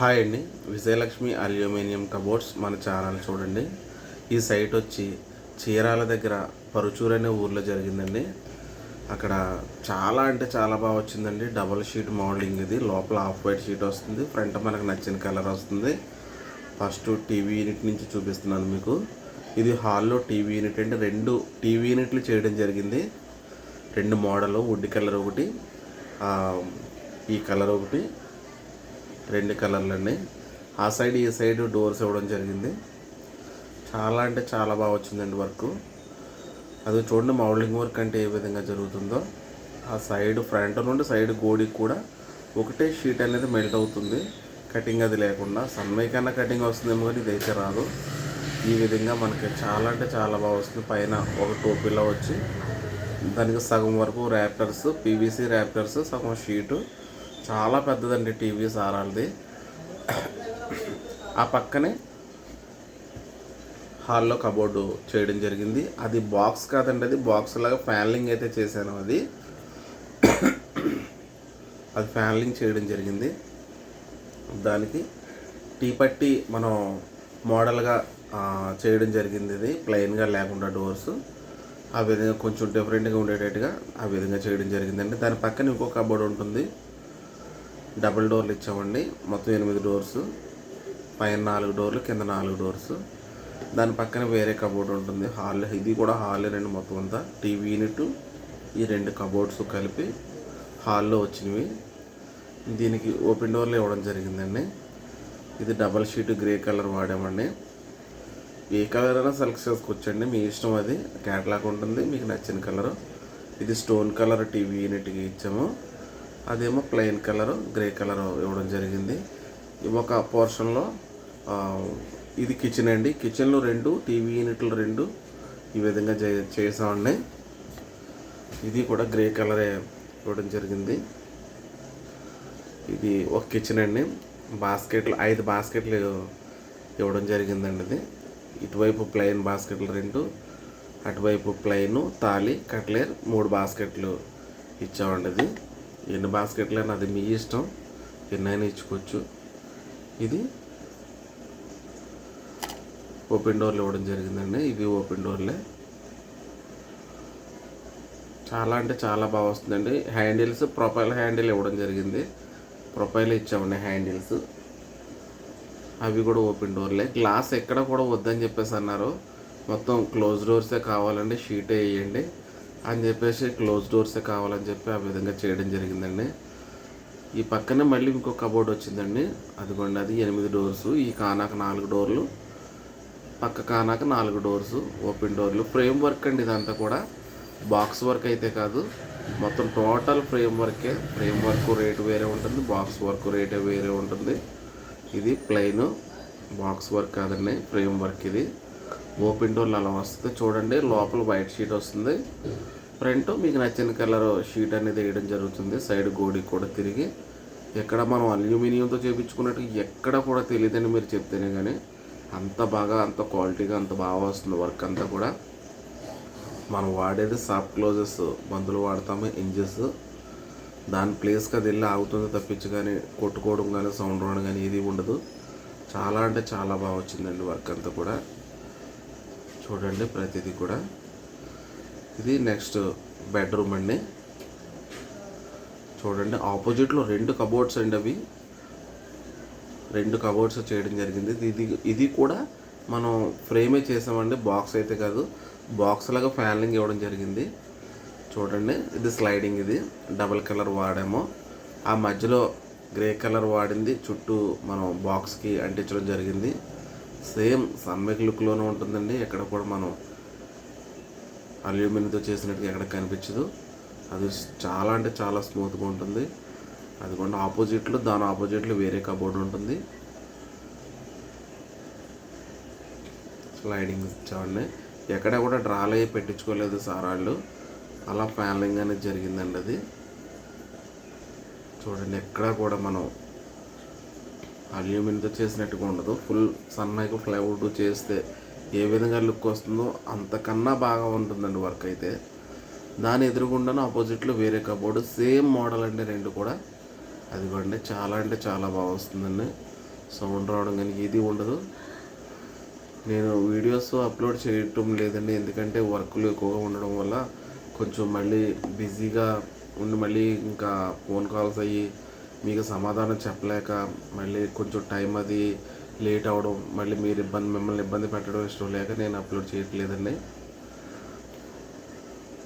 Hi అండి. Vijayalakshmi aluminium cupboards మన channel చూడండి. ఈ సైట్ వచ్చి చీరాల దగ్గర పరుచూరు అనే ఊర్లో జరిగిందండి. అక్కడ చాలా అంటే చాలా బాగా వచ్చిందండి. డబుల్ షీట్ మోడలింగ్ ఇది. లోపల ఆఫ్ వైట్ షీట్ వస్తుంది. ఫ్రంట్ మనకు నచ్చిన కలర్ వస్తుంది. ఫస్ట్ టీవీ యూనిట్ నుంచి చూపిస్తున్నాను మీకు. ఇది హాల్లో టీవీ యూనిట్ అంటే రెండు టీవీ యూనిట్లు చేయడం జరిగింది. రెండు మోడల్ వుడ్ కలర్ ఒకటి ఈ కలర్ ఒకటి. రెండు కలర్లు అండి ఆ సైడ్ ఈ సైడ్ డోర్స్ ఇవ్వడం జరిగింది. చాలా అంటే చాలా బాగా వచ్చిందండి వర్క్. అది చూడండి మౌల్డింగ్ వర్క్ అంటే ఏ విధంగా జరుగుతుందో. ఆ సైడ్ ఫ్రంట్ నుండి సైడ్ గోడికి కూడా ఒకటే షీట్ అనేది మెల్ట్ అవుతుంది. కటింగ్ అది లేకుండా. సన్మై కన్నా కటింగ్ వస్తుందేమో కానీ ఇదైతే రాదు. ఈ విధంగా మనకి చాలా అంటే చాలా బాగా వస్తుంది. పైన ఒక టోపీలో వచ్చి దానికి సగం వరకు ర్యాప్టర్స్ పీవీసీ ర్యాప్టర్స్ సగం షీటు చాలా పెద్దదండి టీవీ సారాలది. ఆ పక్కనే హాల్లో కబోర్డు చేయడం జరిగింది. అది బాక్స్ కాదండి అది బాక్స్ లాగా ఫ్యాన్లింగ్ అయితే చేశాను అది. అది ఫ్యాన్లింగ్ చేయడం జరిగింది. దానికి టీ పట్టి మనం మోడల్గా చేయడం జరిగింది ఇది. ప్లెయిన్గా లేకుండా డోర్స్. ఆ విధంగా కొంచెం డిఫరెంట్గా ఉండేటట్టుగా ఆ విధంగా చేయడం జరిగిందండి. దాని పక్కన ఇంకో కబోర్డ్ ఉంటుంది. డబుల్ డోర్లు ఇచ్చామండి. మొత్తం ఎనిమిది డోర్స్. పైన నాలుగు డోర్లు కింద నాలుగు డోర్స్. దాని పక్కన వేరే కబోర్డ్ ఉంటుంది. హాల్ ఇది కూడా హాల్ రెండు మొత్తం అంతా. టీవీ యూనిట్ ఈ రెండు కబోర్డ్స్ కలిపి హాల్లో వచ్చినవి. దీనికి ఓపెన్ డోర్లు ఇవ్వడం జరిగిందండి. ఇది డబల్ షీట్ గ్రే కలర్ వాడామండి. ఏ కలర్ అయినా సెలెక్ట్ చేసుకోవచ్చండి మీ ఇష్టం అది. క్యాటలాగ్ ఉంటుంది. మీకు నచ్చిన కలర్. ఇది స్టోన్ కలర్ టీవీ యూనిట్కి ఇచ్చాము. అదేమో ప్లెయిన్ కలరు గ్రే కలర్ ఇవ్వడం జరిగింది. ఒక పోర్షన్లో ఇది కిచెన్ అండి. కిచెన్లో రెండు టీవీ యూనిట్లు రెండు ఈ విధంగా చే చేసామండి ఇది కూడా గ్రే కలరే ఇవ్వడం జరిగింది. ఇది ఒక కిచెన్ అండి. బాస్కెట్లు ఐదు బాస్కెట్లు ఇవ్వడం జరిగిందండి ఇది. ఇటువైపు ప్లెయిన్ బాస్కెట్లు రెండు అటువైపు ప్లెయిన్ తాళి కట్లేర్ మూడు బాస్కెట్లు ఇచ్చామండి ఇది. ఎన్ని బాస్కెట్లు అని అది మీ ఇష్టం. ఎన్నైనా ఇచ్చుకోవచ్చు. ఇది ఓపెన్ డోర్లు ఇవ్వడం జరిగిందండి. ఇవి ఓపెన్ డోర్లే. చాలా అంటే చాలా బాగా వస్తుందండి. హ్యాండిల్స్ ప్రొఫైల్ హ్యాండిల్ ఇవ్వడం జరిగింది. ప్రొఫైల్ ఇచ్చామండి హ్యాండిల్స్. అవి కూడా ఓపెన్ డోర్లే. గ్లాస్ ఎక్కడ కూడా వద్దని చెప్పేసి అన్నారు. మొత్తం క్లోజ్ డోర్సే కావాలండి. షీటే వేయండి. అని చెప్పేసి క్లోజ్ డోర్సే కావాలని చెప్పి ఆ విధంగా చేయడం జరిగిందండి. ఈ పక్కనే మళ్ళీ ఇంకో కబోర్డ్ వచ్చిందండి. అదిగోండి అది ఎనిమిది డోర్స్ ఈ కానాక నాలుగు డోర్లు పక్క కానాక నాలుగు డోర్స్ ఓపెన్ డోర్లు ఫ్రేమ్ వర్క్ అండి ఇదంతా కూడా. బాక్స్ వర్క్ అయితే కాదు. మొత్తం టోటల్ ఫ్రేమ్ వర్కే ఫ్రేమ్ వర్క్ రేటు వేరే ఉంటుంది. బాక్స్ వర్క్ రేటే వేరే ఉంటుంది. ఇది ప్లెయిన్ బాక్స్ వర్క్ కాదండి. ఫ్రేమ్ వర్క్ ఇది. ఓపెన్ డోర్లు అలా వస్తుంది చూడండి లోపల వైట్ షీట్ వస్తుంది. ఫ్రంట్ మీకు నచ్చిన కలర్ షీట్ అనేది వేయడం జరుగుతుంది. సైడ్ గోడికి కూడా తిరిగి ఎక్కడ మనం అల్యూమినియంతో చేపించుకున్నట్టు ఎక్కడ కూడా తెలియదని మీరు చెప్తేనే కానీ అంత బాగా అంత క్వాలిటీగా అంత బాగా వస్తుంది వర్క్ అంతా కూడా. మనం వాడేది సాఫ్ట్ క్లోజెస్ మందులు వాడతాము ఇంజెస్. దాని ప్లేస్కి అది వెళ్ళి ఆగుతుంది తప్పించి కానీ కొట్టుకోవడం కానీ సౌండ్ రావడం కానీ ఏది ఉండదు. చాలా అంటే చాలా బాగా వచ్చిందండి వర్క్ అంతా కూడా. చూడండి ప్రతిదీ కూడా. ఇది నెక్స్ట్ బెడ్రూమ్ అండి. చూడండి ఆపోజిట్లో రెండు కబోర్డ్స్ అండి అవి. రెండు కబోర్డ్స్ చేయడం జరిగింది. ఇది ఇది కూడా మనం ఫ్రేమే చేసామండి బాక్స్ అయితే కాదు. బాక్స్ లాగా ఫ్యాన్లింగ్ ఇవ్వడం జరిగింది. చూడండి ఇది స్లైడింగ్ ఇది. డబల్ కలర్ వాడాము. ఆ మధ్యలో గ్రే కలర్ వాడింది. చుట్టూ మనం బాక్స్కి అంటించడం జరిగింది. సేమ్ సన్మేక్ లుక్లోనే ఉంటుందండి. ఎక్కడ కూడా మనం అల్యూమినియంతో చేసినట్టుగా ఎక్కడ కనిపించదు. అది చాలా అంటే చాలా స్మూత్గా ఉంటుంది. అది కూడా ఆపోజిట్లో దాని ఆపోజిట్లో వేరే కబోర్డ్ ఉంటుంది. స్లైడింగ్ చూడండి. ఎక్కడ కూడా డ్రాల్ అయ్యి పెట్టించుకోలేదు సారాళ్ళు అలా ప్యానలింగ్ అనేది జరిగిందండి అది. చూడండి ఎక్కడ కూడా మనం అల్యూమినియంతో చేసినట్టుగా ఉండదు. ఫుల్ సన్నగా ప్లైవుడ్ చేస్తే ఏ విధంగా లుక్ వస్తుందో అంతకన్నా బాగా ఉంటుందండి వర్క్ అయితే. దాని ఎదురుగుండాను ఆపోజిట్లో వేరే కబోర్డు సేమ్ మోడల్ అండి రెండు కూడా. అదిగోండి చాలా అంటే చాలా బాగా వస్తుందండి. సౌండ్ రావడం కానీ ఇది ఉండదు. నేను వీడియోస్ అప్లోడ్ చేయటం లేదండి. ఎందుకంటే వర్క్లు ఎక్కువగా ఉండడం వల్ల కొంచెం మళ్ళీ బిజీగా ఉండి మళ్ళీ ఇంకా ఫోన్ కాల్స్ అయ్యి మీకు సమాధానం చెప్పలేక మళ్ళీ కొంచెం టైం అది లేట్ అవడం మళ్ళీ మీరు ఇబ్బంది మిమ్మల్ని ఇబ్బంది పెట్టడం ఇష్టం లేక నేను అప్లోడ్ చేయట్లేదండి.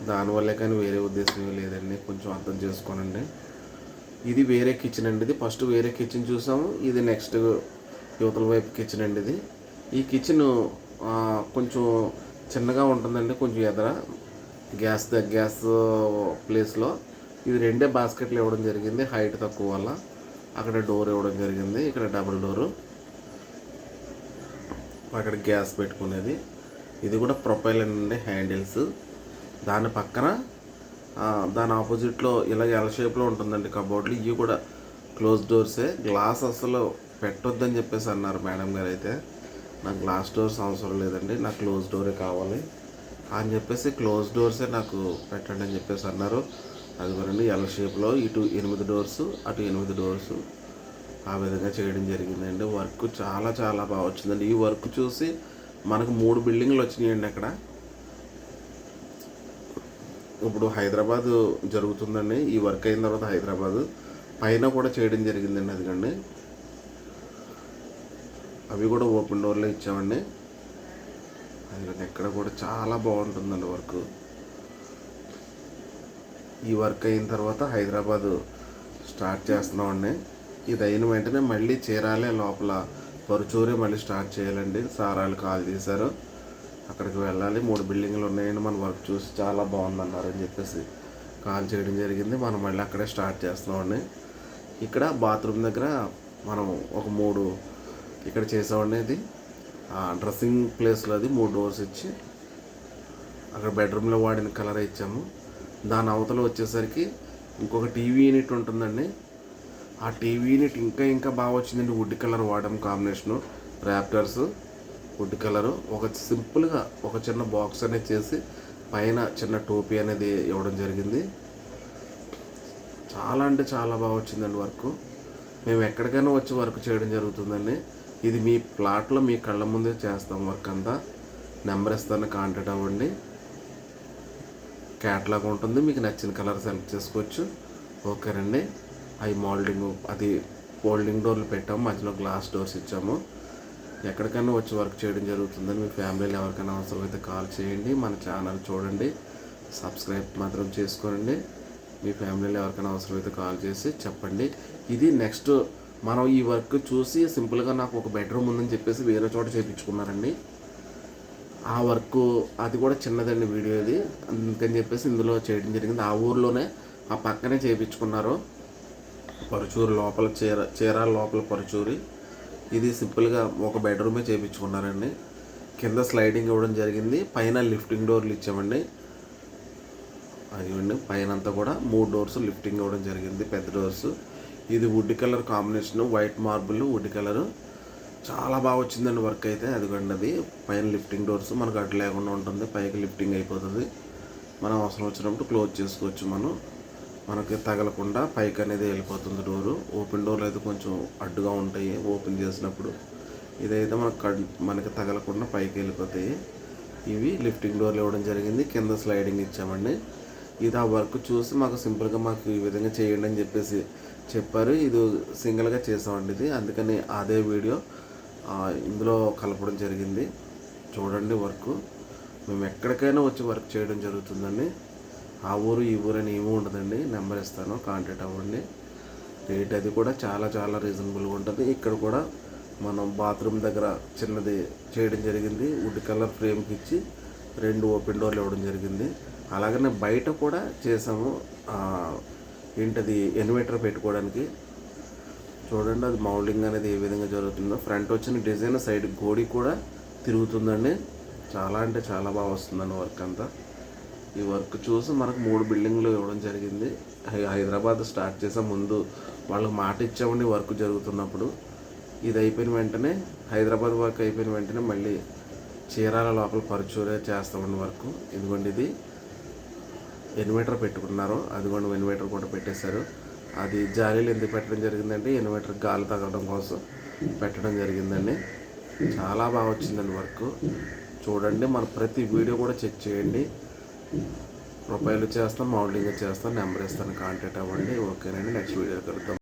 దానివల్లే కానీ వేరే ఉద్దేశం లేదండి. కొంచెం అర్థం చేసుకోనండి. ఇది వేరే కిచెన్ అండి ఇది. ఫస్ట్ వేరే కిచెన్ చూసాము. ఇది నెక్స్ట్ యువతల వైపు కిచెన్ అండి ఇది. ఈ కిచెన్ కొంచెం చిన్నగా ఉంటుందండి. కొంచెం ఎదర. గ్యాస్ ద గ్యాస్ ప్లేస్లో ఇది రెండే బాస్కెట్లు ఇవ్వడం జరిగింది. హైట్ తక్కువ వల్ల. అక్కడ డోర్ ఇవ్వడం జరిగింది. ఇక్కడ డబుల్ డోరు అక్కడ గ్యాస్ పెట్టుకునేది. ఇది కూడా ప్రొపైల్ అండి హ్యాండిల్స్ దాని పక్కన దాని ఆపోజిట్లో ఇలా ఎల్ షేప్లో ఉంటుందండి కబోర్డ్లు ఇవి కూడా క్లోజ్ డోర్సే గ్లాస్ అసలు పెట్టొద్దని చెప్పేసి అన్నారు మేడం గారు అయితే. నాకు గ్లాస్ డోర్స్ అవసరం లేదండి. నాకు క్లోజ్ డోరే కావాలి. అని చెప్పేసి క్లోజ్ డోర్సే నాకు పెట్టండి అని చెప్పేసి అన్నారు. అది కూడా ఎల్ షేప్లో ఇటు ఎనిమిది డోర్స్ అటు ఎనిమిది డోర్స్ ఆ విధంగా చేయడం జరిగిందండి. వర్క్ చాలా చాలా బాగా వచ్చిందండి. ఈ వర్క్ చూసి మనకు మూడు బిల్డింగ్లు వచ్చినాయండి అక్కడ. ఇప్పుడు హైదరాబాద్ జరుగుతుందండి. ఈ వర్క్ అయిన తర్వాత హైదరాబాద్ పైన కూడా చేయడం జరిగిందండి అదిగండి అవి కూడా ఓపెన్ డోర్లో ఇచ్చామండి. అది ఎక్కడ కూడా చాలా బాగుంటుందండి వర్క్ ఈ వర్క్ అయిన తర్వాత హైదరాబాద్ స్టార్ట్ చేస్తున్నామండి ఇది అయిన వెంటనే మళ్ళీ చీరాలే లోపల పరుచూరే మళ్ళీ స్టార్ట్ చేయాలండి. సారాలు కాల్ తీశారు అక్కడికి వెళ్ళాలి. మూడు బిల్డింగ్లు ఉన్నాయండి. మన వర్క్ చూసి చాలా బాగుందన్నారు అని చెప్పేసి కాల్ చేయడం జరిగింది. మనం మళ్ళీ అక్కడే స్టార్ట్ చేస్తున్నామండి ఇక్కడ బాత్రూమ్ దగ్గర మనం ఒక మూడు ఇక్కడ చేసామండి ఇది. డ్రెస్సింగ్ ప్లేస్లో అది మూడు డోర్స్ ఇచ్చి అక్కడ బెడ్రూమ్లో వాడిన కలర్ ఇచ్చాము. దాని అవతల వచ్చేసరికి ఇంకొక టీవీ యూనిట్ ఉంటుందండి. ఆ టీవీ యూనిట్ ఇంకా ఇంకా బాగా వచ్చిందండి. వుడ్ కలర్ వాడడం కాంబినేషను ర్యాప్టర్స్ వుడ్ కలరు ఒక సింపుల్గా ఒక చిన్న బాక్స్ అనేది చేసి పైన చిన్న టోపీ అనేది ఇవ్వడం జరిగింది. చాలా అంటే చాలా బాగా వచ్చిందండి వర్క్ మేము ఎక్కడికైనా వచ్చి వర్క్ చేయడం జరుగుతుందండి. ఇది మీ ప్లాట్లో మీ కళ్ళ ముందే చేస్తాం వర్క్ అంతా. నెంబర్ ఇస్తాను కాంటాక్ట్ అవ్వండి. క్యాట్లాగ్ ఉంటుంది మీకు నచ్చిన కలర్ సెలెక్ట్ చేసుకోవచ్చు. ఓకేనండి అవి మోల్డింగ్ అది ఫోల్డింగ్ డోర్లు పెట్టాము మధ్యలో గ్లాస్ డోర్స్ ఇచ్చాము. ఎక్కడికైనా వచ్చి వర్క్ చేయడం జరుగుతుందని మీ ఫ్యామిలీలో ఎవరికైనా అవసరమైతే కాల్ చేయండి మన ఛానల్ చూడండి సబ్స్క్రైబ్ మాత్రం చేసుకోండి. మీ ఫ్యామిలీలో ఎవరికైనా అవసరమైతే కాల్ చేసి చెప్పండి. ఇది నెక్స్ట్ మనం ఈ వర్క్ చూసి సింపుల్గా నాకు ఒక బెడ్రూమ్ ఉందని చెప్పేసి వేరే చోట చేయించుకున్నారండి ఆ వర్క్ అది కూడా చిన్నదండి వీడియో ఇది. అందుకని చెప్పేసి ఇందులో చేయడం జరిగింది. ఆ ఊర్లోనే ఆ పక్కనే చేయించుకున్నారు పరుచూరు లోపల చీర చీరాల లోపల పరుచూరి. ఇది సింపుల్గా ఒక బెడ్రూమే చేయించుకున్నారండి కింద స్లైడింగ్ ఇవ్వడం జరిగింది. పైన లిఫ్టింగ్ డోర్లు ఇచ్చామండి. అదిగోండి పైన అంతా కూడా మూడు డోర్స్ లిఫ్టింగ్ ఇవ్వడం జరిగింది పెద్ద డోర్స్. ఇది wood colour combination white marble wood colour. చాలా బాగా వచ్చిందండి వర్క్ అయితే. అదిగండి అది. పైన లిఫ్టింగ్ డోర్స్ మనకు అటు లేకుండా ఉంటుంది. పైకి లిఫ్టింగ్ అయిపోతుంది. మనం అవసరం వచ్చినప్పుడు క్లోజ్ చేసుకోవచ్చు మనం. మనకి తగలకుండా పైకి అనేది వెళ్ళిపోతుంది డోరు ఓపెన్ డోర్లు అయితే కొంచెం అడ్డుగా ఉంటాయి ఓపెన్ చేసినప్పుడు. ఇదైతే మనకు కడ్- మనకి తగలకుండా పైకి వెళ్ళిపోతాయి. ఇవి లిఫ్టింగ్ డోర్లు ఇవ్వడం జరిగింది. కింద స్లైడింగ్ ఇచ్చామండి. ఇది ఆ వర్క్ చూసి మాకు సింపుల్గా మాకు ఈ విధంగా చేయండి అని చెప్పేసి చెప్పారు. ఇది సింగిల్గా చేసామండి ఇది. అందుకని అదే వీడియో ఇందులో కలపడం జరిగింది. చూడండి వర్క్. మేము ఎక్కడికైనా వచ్చి వర్క్ చేయడం జరుగుతుందండి. ఆ ఊరు ఈ ఊరు అని ఏమీ ఉండదండి. నెంబర్ ఇస్తాను కాంటాక్ట్ అవ్వండి. రేట్ అది కూడా చాలా చాలా రీజనబుల్గా ఉంటుంది. ఇక్కడ కూడా మనం బాత్రూమ్ దగ్గర చిన్నది చేయడం జరిగింది. వుడ్ కలర్ ఫ్రేమ్కి ఇచ్చి రెండు ఓపెన్ డోర్లు ఇవ్వడం జరిగింది. అలాగనే బయట కూడా చేసాము. ఏంటది ఎన్వేటర్ పెట్టుకోవడానికి. చూడండి అది మౌల్డింగ్ అనేది ఏ విధంగా జరుగుతుందో. ఫ్రంట్ వచ్చిన డిజైన్ సైడ్ గోడి కూడా తిరుగుతుందండి. చాలా అంటే చాలా బాగా వస్తుందండి వర్క్ అంతా. ఈ వర్క్ చూసి మనకు మూడు బిల్డింగ్లు ఇవ్వడం జరిగింది. హైదరాబాద్ స్టార్ట్ చేసే ముందు వాళ్ళకి మాట ఇచ్చామండి వర్క్ జరుగుతున్నప్పుడు. ఇది అయిపోయిన వెంటనే హైదరాబాద్ వర్క్ అయిపోయిన వెంటనే మళ్ళీ చీరాల లోపల పరుచూరే చేస్తామండి వర్క్. ఇదిగోండి ఇది. ఇన్వర్టర్ పెట్టుకున్నారు. అదిగోండి ఇన్వర్టర్ కూడా పెట్టేశారు. అది జాలీలు ఎందుకు పెట్టడం జరిగిందంటే ఇన్వర్టర్ గాలి తగలడం కోసం పెట్టడం జరిగిందండి. చాలా బాగా వచ్చిందండి వర్క్. చూడండి మన ప్రతి వీడియో కూడా చెక్ చేయండి. ప్రొఫైల్ చేస్తాం మౌంటింగ్ చేస్తాం నెంబర్ ఇస్తాను కాంటాక్ట్ అవ్వండి. ఓకేనండి నెక్స్ట్ వీడియో కలుద్దాం.